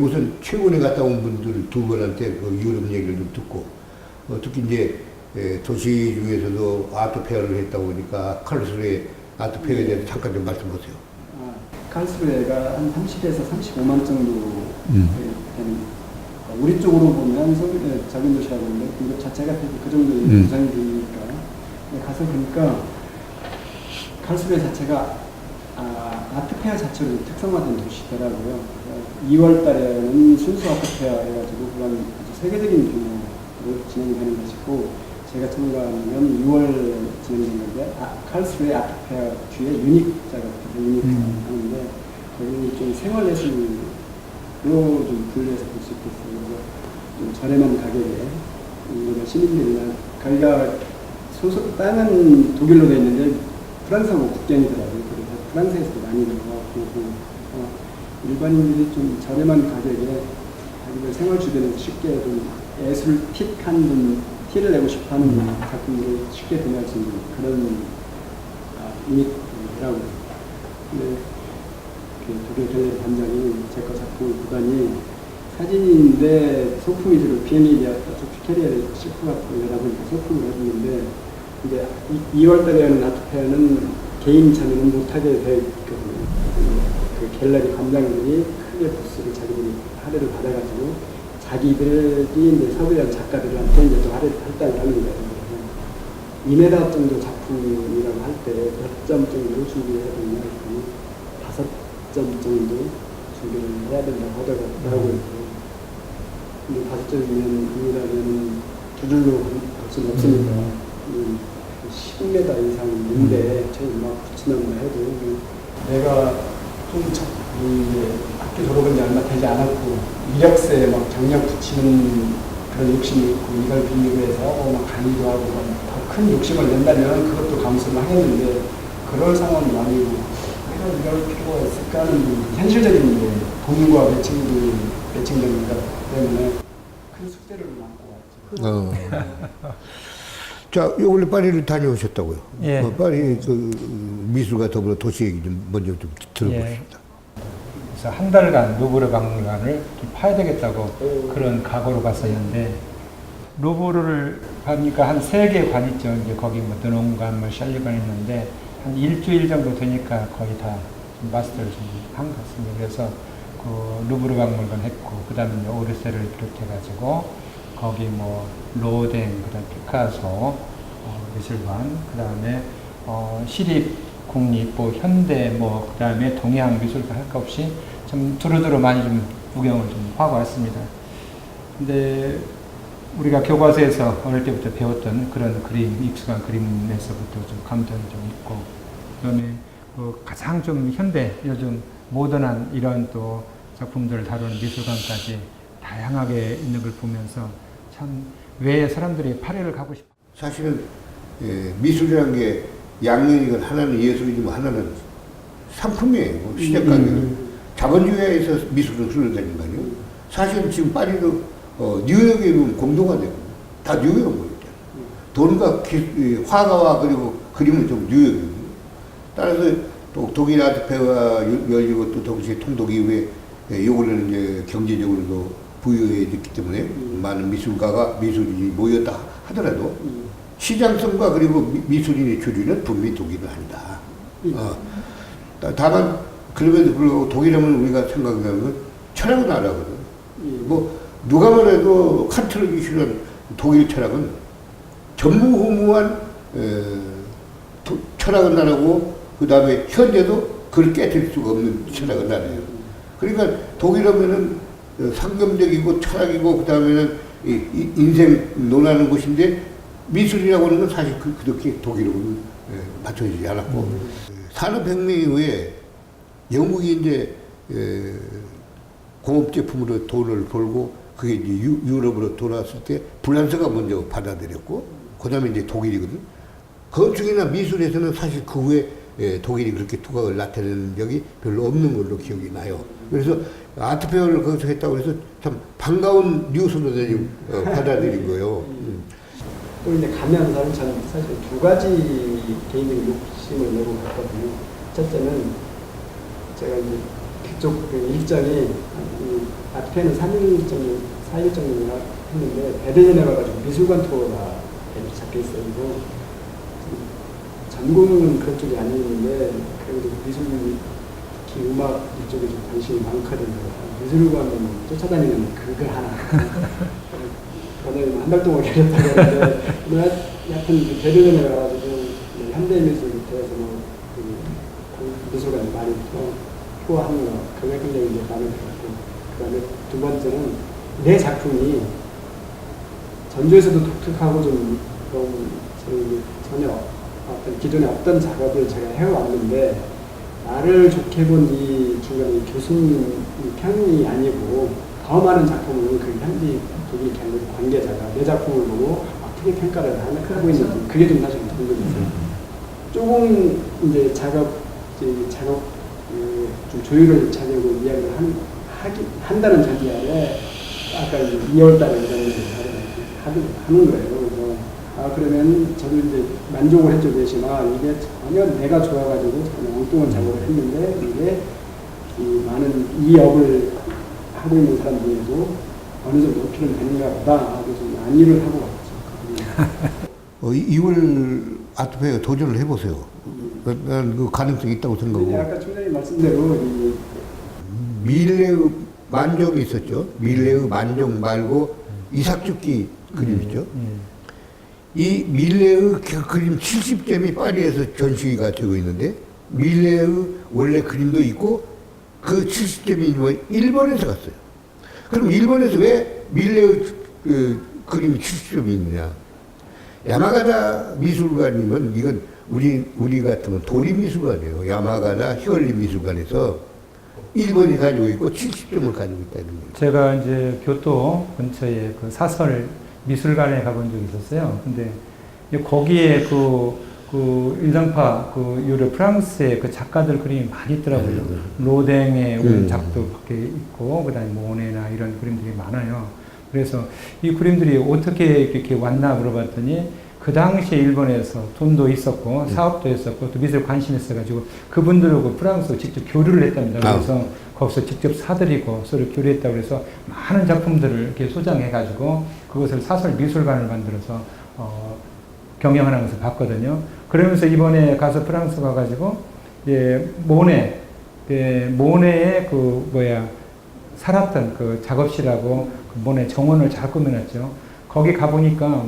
예, 우선 최근에 갔다 온 분들 두 분한테 그 유럽 얘기를 좀 듣고, 어, 특히 이제 예, 도시 중에서도 아트 페어를 했다 보니까 칼스루의 아트 페어에 대해서 잠깐 좀 말씀하세요. 아, 칼스루에가 한 30에서 35만 정도 음. 어, 우리 쪽으로 보면 서울 예, 작은 도시라고 하는데 그 자체가 그 정도의 음. 구성이 되니까 예, 가서 보니까 칼스루에 자체가 아, 아트페어 자체로 특성화된 도시더라고요. 2월 달에는 순수 아트페어 해가지고 아주 세계적인 규모로 진행되는 것이고 제가 참가하는 6월 진행된 건데 아, 칼스루의 아트페어 주의 유닉자가 유닉 음. 하는데 거기는 좀 생활예술로 좀 분류해서 볼 수 있겠어요. 그래서 좀 저렴한 가격에 우리가 시민들이나 거기가 소속 땅은 독일로 돼 있는데 프랑스하고 국경이더라고요. 프랑스에서도 많이 들어가고 어, 일반인들이 좀 저렴한 가격에 자기들 생활 주변에서 쉽게 좀 예술 틱한 좀 티를 내고 싶어하는 음. 작품들을 쉽게 구매할 수 있는 그런 아, 유닛이라고. 근데 그 독일 갤러리 관장이 제거 작품을 보다니 사진인데 소품 위주로 비행기였다, 캐리어를 싣고 갔고 이러다 보니까 소품을 해주는데 이제 2월 달에 하는 아트페어는 개인 참여는 못하게 되어 있거든요. 그 갤러리 관장들이 크게 부스를 자기들이 할애를 받아가지고 자기들이 이제 섭외한 작가들한테 이제 또 할애 할당을 하는 거예요. 그래서 2m 정도 작품이라고 할때몇점 정도 준비를 해야 되냐 했더니 다섯 점 정도 준비를 해야 된다고 하더라고요. 근데 다섯 점이면 금이라면 두 줄로 볼 수는 없으니까 음, 10m 이상인데 저희 막 붙이는다 해도 내가 좀 자- 이 이제 학교 졸업한 지 얼마 되지 않았고 이력서에 막 경력 붙이는 그런 욕심이 있고 이걸 비교해서 어, 막 강의도 하고 더 큰 욕심을 낸다면 그것도 감수를 하겠는데 그럴 상황이 아니고 내가 이럴 필요가 있을까 하는 좀 현실적인 이제 돈과 매칭이 것 때문에 큰 숙제를 안고 왔죠. 어. 자, 원래 파리를 다녀오셨다고요? 예. 어, 파리 그 미술과 더불어 도시 얘기 좀 먼저 좀 들어보십니다. 그래서 한 달간 루브르 박물관을 좀 파야 되겠다고 그런 각오로 갔었는데 루브르를 가니까 한 세 개 관 있죠. 이제 거기 뭐 드농관, 뭐 샬리관 있는데 한 일주일 정도 되니까 거의 다 마스터를 좀한 것 같습니다. 그래서 그 루브르 박물관 했고 그다음에 오르세를 비롯해가지고 거기 뭐 로댕, 그다음 피카소 어, 미술관, 그다음에 어, 시립 국립, 뭐 현대, 뭐 그다음에 동양 미술관 할 것 없이 좀 두루두루 많이 좀 구경을 좀 하고 왔습니다. 근데 우리가 교과서에서 어릴 때부터 배웠던 그런 그림, 익숙한 그림에서부터 좀 감동이 좀 있고, 그다음에 그 가장 좀 현대, 요즘 모던한 이런 또 작품들을 다루는 미술관까지 다양하게 있는 걸 보면서 참왜 사람들이 파리를 가고 싶어? 사실은 예, 미술이라는 게 양면이건 하나는 예술이지만 하나는 상품이에요. 시장 가격은. 자본주의에서 미술은 흘러다니는 거 아니에요? 사실은 지금 파리도 어, 뉴욕에 보면 공동화되고 다 뉴욕 거예요. 돈과 기, 이 화가와 그리고 그림은 좀 뉴욕이거든요. 따라서 또 독일 아트페어가 열리고 또 동시에 통독 이후에 예, 요거는 이제 경제적으로도 부유해졌기 때문에 많은 미술가가 미술인이 모였다 하더라도 시장성과 그리고 미- 미술인의 주류는 분명히 독일을 한다. 어. 다- 다만 그럼에도 불구하고 독일하면 우리가 생각하는 건 철학 나라거든. 뭐 누가 뭐래도 칸트를 기시는 독일 철학은 전무후무한 에, 도- 철학은 나라고 그 다음에 현재도 그걸 깨뜨릴 수가 없는 철학은 나라예요. 그러니까 독일하면은 어, 상금적이고 철학이고 그 다음에는 인생 논하는 곳인데 미술이라고 하는 건 사실 그, 그렇게 독일하고는 예, 맞춰지지 않았고 산업혁명 이후에 영국이 이제 에, 공업 제품으로 돈을 벌고 그게 이제 유, 유럽으로 돌아왔을 때 불란서가 먼저 받아들였고 그다음에 이제 독일이거든. 건축이나 미술에서는 사실 그 후에 예, 독일이 그렇게 투각을 나타내는 적이 별로 없는 걸로 기억이 나요. 그래서 아트페어를 거기서 했다고 해서 참 반가운 뉴스로 좀 어, 받아들인 거예요. 음. 또 이제 가면서는 저는 사실 두 가지 개인적인 욕심을 내고 갔거든요. 첫째는 제가 이제 그쪽 그 일정이 이 앞에는 3일 정도, 4일 정도나 했는데 대대전에 가가지고 미술관 투어가 잡혀 있어요. 전공은 그런 쪽이 아니었는데 그래도 미술 특히 음악 이쪽에 좀 관심이 많거든요. 미술관은 쫓아다니는 그거 하나. 저는 한달 동안 계셨다고 하는데 오늘 하여튼 그 대대전에 가가지고 이 현대미술부터 해서 뭐 그 미술관 많이 투어, 투어하는 거 그게 굉장히 이제 마음에 들었고 그 다음에 두 번째는 내 작품이 전주에서도 독특하고 좀, 좀 전혀 어떤 기존에 없던 작업을 제가 해왔는데 나를 좋게 본 이 중간에 교수님 평이 아니고 더 많은 작품을 그 현지 독일 갤러리 관계자가 내 작품을 보고 어떻게 평가를 하나- 하고 있는지 그게 좀 사실 궁금했어요. 조금 이제 작업 이제 작업 그, 좀 조율을 차리고 이야기를 한, 하기, 한다는 전제 아래 아까 이제 2월달에 이런 하는, 하는 거예요. 아 그러면 저도 이제 만족을 했죠 대시만 이게 전혀 내가 좋아가지고 전혀 엉뚱한 작업을 했는데 이게 이 많은 이 업을 하고 있는 사람 중에도 어느 정도 어필은 되는가 보다 하고 좀 안위를 하고 왔죠. 어, 2월 아트페어 도전을 해보세요. 난 그 가능성이 있다고 생각하고. 아까 총장님 말씀대로 이 밀레의 만종이 있었죠. 밀레의 만종 말고 이삭죽기 그림 있죠. 예. 이 밀레의 그 그림 70점이 파리에서 전시가 되고 있는데 밀레의 원래 그림도 있고 그 70점이 뭐 일본에서 갔어요. 그럼 일본에서 왜 밀레의 그 그림이 70점이 있느냐? 야마가다 미술관이면 이건 우리 우리 같으면 도리 미술관이에요. 야마가다 히얼리 미술관에서 일본이 가지고 있고 70점을 가지고 있다는 거예요. 제가 이제 교토 근처에 그 사설 미술관에 가본 적이 있었어요. 근데 거기에 그, 그 일장파 그 유럽 프랑스의 그 작가들 그림이 많이 있더라고요. 로댕의 음. 작도 밖에 있고 그 다음에 모네나 이런 그림들이 많아요. 그래서 이 그림들이 어떻게 이렇게 왔나 물어봤더니 그 당시에 일본에서 돈도 있었고 사업도 했었고 또 미술 관심이 있어가지고 그분들하고 프랑스로 직접 교류를 했답니다. 아. 그래서 거기서 직접 사들이고 서로 교류했다고 해서 많은 작품들을 이렇게 소장해가지고 그것을 사설 미술관을 만들어서 어, 경영하는 것을 봤거든요. 그러면서 이번에 가서 프랑스 가가지고 예, 모네, 예, 모네의 그 뭐야 살았던 그 작업실하고 그 모네 정원을 잘 꾸며놨죠. 거기 가보니까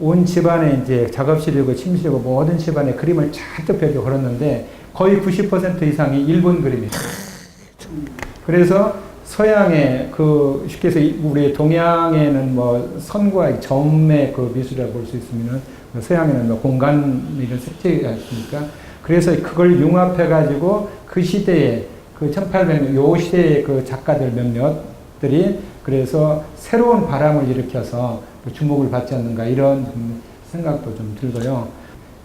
온 집안에 이제 작업실이고 침실이고 모든 집안에 그림을 잔뜩 벽에 걸었는데 거의 90% 이상이 일본 그림이에요. 그래서 서양의 그 쉽게 해서 이- 우리 동양에는 뭐 선과 점의 그 미술이라고 볼 수 있으면은 서양에는 뭐 공간 이런 색채가 있으니까 그래서 그걸 융합해 가지고 그 시대에 그 1800년 요 시대의 그 작가들 몇몇들이 그래서 새로운 바람을 일으켜서 그 주목을 받지 않는가 이런 좀 생각도 좀 들고요.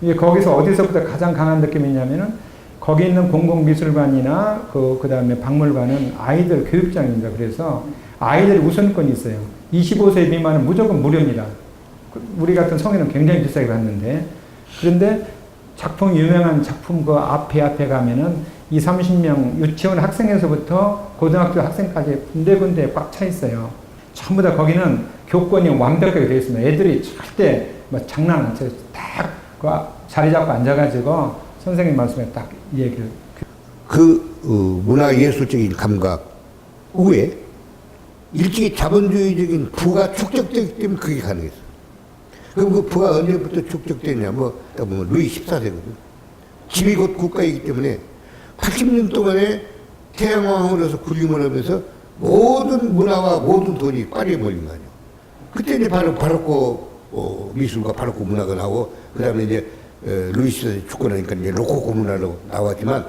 이제 거기서 어디서부터 가장 강한 느낌이 있냐면은 거기 있는 공공미술관이나 그, 그 다음에 박물관은 아이들 교육장입니다. 그래서 아이들 우선권이 있어요. 25세 미만은 무조건 무료입니다. 그 우리 같은 성인은 굉장히 비싸게 받는데. 그런데 작품, 유명한 작품 그 앞에 앞에 가면은 2, 30명 유치원 학생에서부터 고등학교 학생까지 군데군데 꽉 차 있어요. 전부 다 거기는 교권이 완벽하게 되어 있습니다. 애들이 절대 뭐 장난 안 쳐요. 딱그 자리 잡고 앉아가지고 선생님 말씀에 딱이 얘기를 그 어, 문화예술적인 감각 후에 일찍이 자본주의적인 부가 축적되기 때문에 그게 가능했어. 그럼 그 부가 언제부터 축적되냐? 뭐, 딱 보면 루이 14세거든. 집이 곧 국가이기 때문에 80년 동안에 태양왕으로서 군림을 하면서 모든 문화와 모든 돈이 파리에 몰린 거 아니야. 그때 이제 바로 바로코 어, 미술과 바로코 문화가 나오고 그 다음에 이제 어, 루이 14세 죽고 나니까 이제 로코코 문화로 나왔지만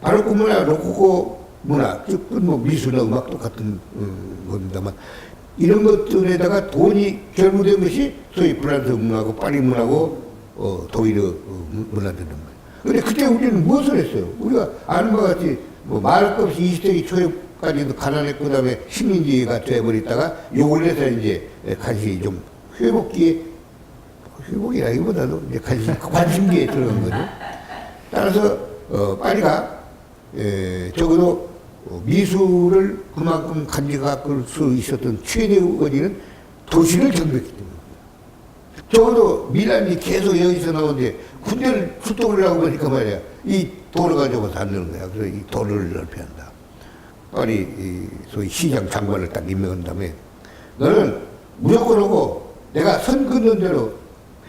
바로코 문화, 로코코 문화, 즉뭐 미술이나 음악 똑같은 음, 겁니다만 이런 것들에다가 돈이 결부된 것이 소위 프랑스 문화고 파리 문화고 어, 독일의 어, 문화들인 거예요. 근데 그때 우리는 무엇을 했어요? 우리가 아는 것 같이 뭐 말할 것 없이 20세기 초에 까지도 가난했고 그다음에 식민지가 돼버렸다가 요 근래서 이제 간신히 좀 회복기에 회복이라기보다도 이제 관심, 관심기에 들어간 거죠. 따라서 어, 파리가 에, 적어도 어, 미술을 그만큼 간직할 수 있었던 최대 원인은 도시를 정복했기 때문에. 적어도 미란이 계속 여기서 나오는데 군대를 출동을 하고 보니까 말이야. 이 가지고서 안 되는 거야. 그래서 이 도를 넓혀야 한다. 이 소위 시장 장관을 딱 임명한 다음에 너는 무조건 오고 내가 선 긋는 대로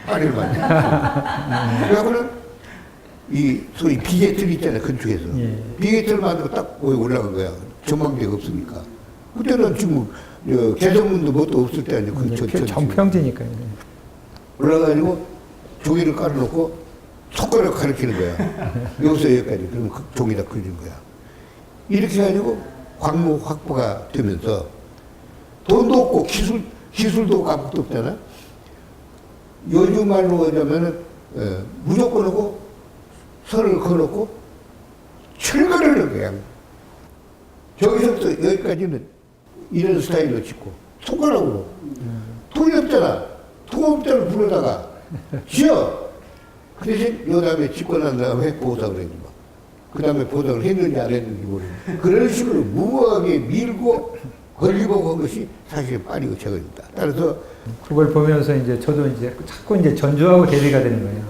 파리를 만든다. 그래갖고는 이 소위 비계틀 있잖아요. 건축에서. 예. 비계틀 만들고 딱 거기 올라간 거야. 전망대가 없으니까. 그때는 지금 저 개성문도 뭣도 없을 때 아니에요. 그 전- 그 전- 정평지니까요. 올라가지고 종이를 깔아놓고 손가락 가리키는 거야. 여기서 여기까지. 그러면 그 종이다 그려진 거야. 이렇게 해가지고 광무 확보가 되면서 돈도 없고 기술, 기술도 아무것도 없잖아. 요즘 말로 하자면은, 어, 무조건 하고 선을 그어놓고 철거를 넣은 거야. 저기서부터 여기까지는 이런 스타일로 짓고 손가락으로. 돈이 없잖아. 통업자를 불러다가 지어. 그 대신 요 다음에 짓고 난 다음에 보상을 해주마. 그 다음에 보상을 했는지 안 했는지 모르겠어. 그런 식으로 무모하게 밀고 걸리고 한 것이 사실 빠리고 제거입니다. 따라서 그걸 보면서 이제 저도 이제 자꾸 이제 전주하고 대비가 되는 거예요.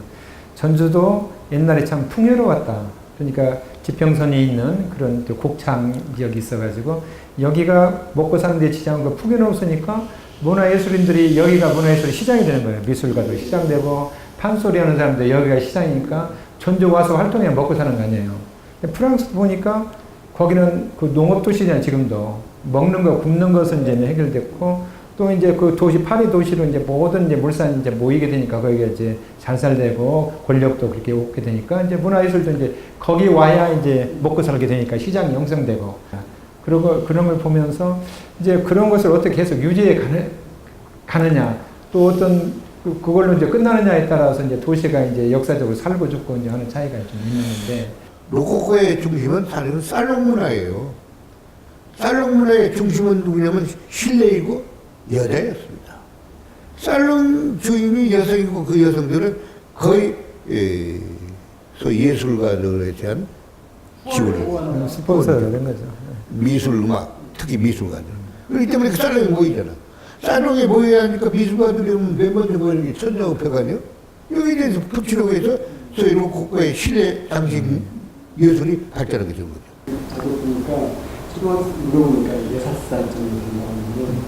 전주도 옛날에 참 풍요로웠다. 그러니까 지평선이 있는 그런 또 곡창 지역이 있어가지고 여기가 먹고 사는 데 지장은 그 풍요로웠으니까 문화예술인들이 여기가 문화예술 시장이 되는 거예요. 미술가도 시장되고 판소리 하는 사람들 여기가 시장이니까 전주 와서 활동해 먹고 사는 거 아니에요. 근데 프랑스 보니까 거기는 그 농업 도시잖아요. 지금도. 먹는 거 굽는 것은 이제 해결됐고 또 이제 그 도시 파리 도시로 이제 모든 이제 물산이 이제 모이게 되니까 거기가 이제 잘 살되고 권력도 그렇게 오게 되니까 이제 문화예술도 이제 거기 와야 이제 먹고 살게 되니까 시장이 형성되고. 그러고 그런 걸 보면서 이제 그런 것을 어떻게 계속 유지해 가느, 가느냐. 또 어떤 그- 그걸로 이제 끝나느냐에 따라서 이제 도시가 이제 역사적으로 살고 죽고 이제 하는 차이가 좀 있는데 로코코의 중심은 사실은 살롱 문화예요. 살롱 문화의 중심은 누구냐면 실내이고 여자였습니다. 살롱 주인이 여성이고 그 여성들은 거의 에, 소위 예술가들에 대한 지원을 스폰서가 된 거죠. 미술 음악 특히 미술가들 그렇기 때문에 그 살롱에 모이잖아. 살롱에 모여야 하니까 미술가들이 먼저 모이는 게 천정업회가 아니에요? 여기에 대해서 붙이려고 해서 소위 로코코의 실내 장식 예술이 발전하게 된 거죠. 저도 보니까 초등학생 물어보니까 여섯 살 정도 된다는데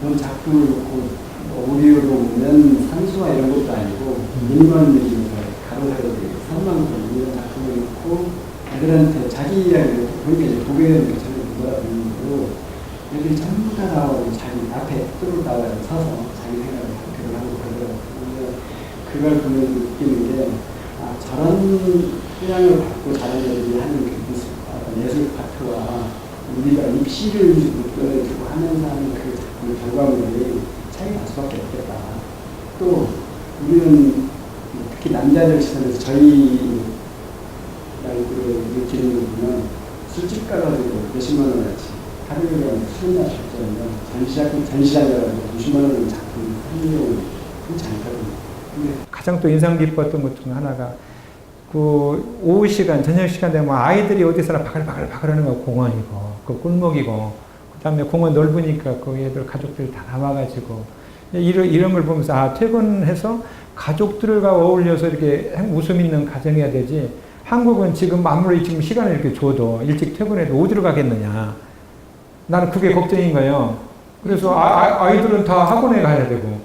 그런 작품을 놓고 뭐 오디오로 보면 산수화 이런 것도 아니고 일반적인 가로세로 산만큼 이런 작품을 놓고 애들한테 자기 이야기를 그러니까 이제 보게 되니까 전혀 못 알아듣는 거고 애들이 전부 다 나와서 자기 앞에 뚫을 나와서 서서 자기 생각을 발표를 하고 그러더라고요. 그걸 보면서 느끼는 게 아, 저런 태양을 받고 자란 애들이 하는 그 미술, 어떤 예술 파트와 우리가 입시를 목표해주고 하면서 하는 그 작품 결과물이 차이가 날 수밖에 없겠다. 또 우리는 특히 남자들 시선에서 저희 나이들을 느끼는 거 보면 술집 가가지고 몇십만 원어치 하루에 술이나 적자면 전시장, 전시장이라고 몇십만 원 작품 하는 경우 흔치 않거든요. 가장 또 인상 깊었던 것 중 하나가 그 오후 시간, 저녁 시간 되면 아이들이 어디서나 바글바글 바글하는 거 공원이고 그 꿀목이고 그 다음에 공원 넓으니까 그 애들 가족들 다 나와가지고 이런 이런 걸 보면서 아 퇴근해서 가족들과 어울려서 이렇게 행- 웃음 있는 가정이어야 되지. 한국은 지금 아무리 지금 시간을 이렇게 줘도 일찍 퇴근해도 어디로 가겠느냐. 나는 그게 걱정인 거예요. 그래서 아, 이들은 다 학원에 가야 되고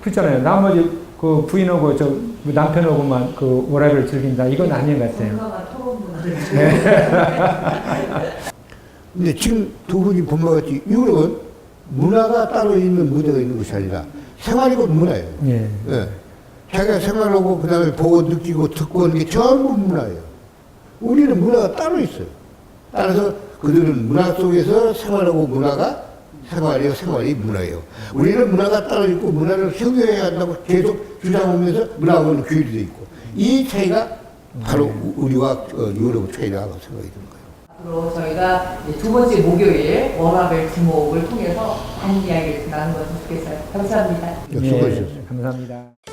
그렇잖아요. 나머지 그 부인하고 저 남편하고만 그 워라벨을 즐긴다. 이건 아닌 것 같아요. 문화를 근데 지금 두 분이 본것 같이 유럽은 문화가 따로 있는 무대가 있는 것이 아니라 생활이고 문화예요. 예. 예. 자기가 생활하고 그 다음에 보고 느끼고 듣고 하는 게 전부 문화예요. 우리는 문화가 따로 있어요. 따라서 그들은 문화 속에서 생활하고 문화가 생활이요, 생활이 문화예요. 우리는 문화가 따로 있고 문화를 협의해야 한다고 계속 주장하면서 문화하고는 규율이 돼 있고 이 차이가 바로 우리와 어, 유럽 차이라고 생각이 드는 거예요. 앞으로 저희가 두 번째 목요일 워라벨 주목을 통해서 많은 이야기를 나누었으면 좋겠어요. 감사합니다. 수고하셨습니다. 예, 감사합니다.